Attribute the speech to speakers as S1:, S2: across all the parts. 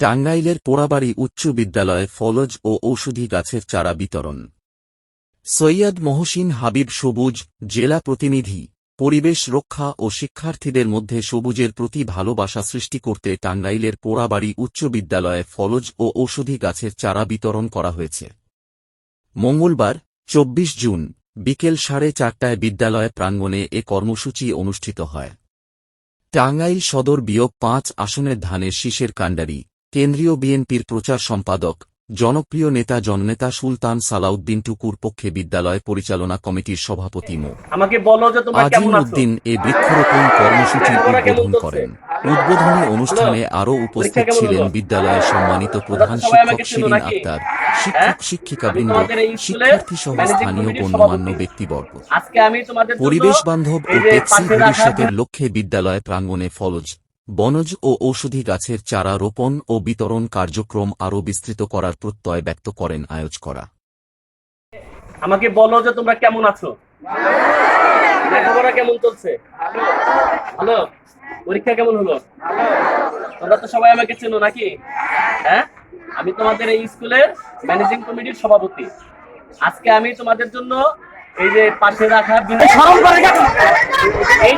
S1: টাঙ্গাইলের পোড়াবাড়ি উচ্চ বিদ্যালয়ে ফলজ ও ঔষধি গাছের চারা বিতরণ। সৈয়দ মহসিন হাবিব সবুজ, জেলা প্রতিনিধি। পরিবেশ রক্ষা ও শিক্ষার্থীদের মধ্যে সবুজের প্রতি ভালোবাসা সৃষ্টি করতে টাঙ্গাইলের পোড়াবাড়ি উচ্চ বিদ্যালয়ে ফলজ ও ঔষধি গাছের চারা বিতরণ করা হয়েছে। মঙ্গলবার, চব্বিশ জুন, বিকেল সাড়ে চারটায় বিদ্যালয় প্রাঙ্গণে এ কর্মসূচি অনুষ্ঠিত হয়। টাঙ্গাইল সদর বিয়োগ পাঁচ আসনের ধানের শীষের কাণ্ডারি। কেন্দ্রীয় বিএনপির প্রচার সম্পাদক জনপ্রিয় নেতা জননেতা সুলতান সালাউদ্দিন টুকুর পক্ষে বিদ্যালয় পরিচালনা কমিটির সভাপতি মো। আজিম উদ্দিন এ বৃক্ষরোপণ কর্মসূচির উদ্বোধন? করেন। উদ্বোধনী অনুষ্ঠানে আরও উপস্থিত ছিলেন? বিদ্যালয়ের সম্মানিত প্রধান শিক্ষক শিরিন আক্তার
S2: হ্যাঁ?
S1: শিক্ষক শিক্ষিকাবৃন্দ শিক্ষার্থী সহ স্থানীয় গণ্যমান্য ব্যক্তিবর্গ। পরিবেশ বান্ধব ও
S2: রাখা
S1: ভবিষ্যতের লক্ষ্যে বিদ্যালয় প্রাঙ্গণে ফলজ বনজ ও ঔষধি গাছের চারা রোপণ ও বিতরণ কার্যক্রম আরও বিস্তৃত করার প্রত্যয় ব্যক্ত করেন আয়োজ করা
S2: আমাকে বলো যে তোমরা কেমন আছো? লেখাপড়া কেমন চলছে? হ্যালো পরীক্ষা কেমন হলো? তোমরা তো সবাই আমাকে চেনো নাকি? হ্যাঁ? আমি তোমাদের এই স্কুলের ম্যানেজিং কমিটির সভাপতি। আজকে আমি তোমাদের জন্য এই যে পাশে রাখো। এই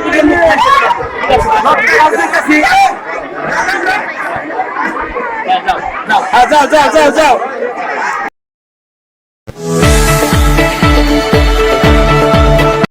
S3: যাও যাও যাও যাও।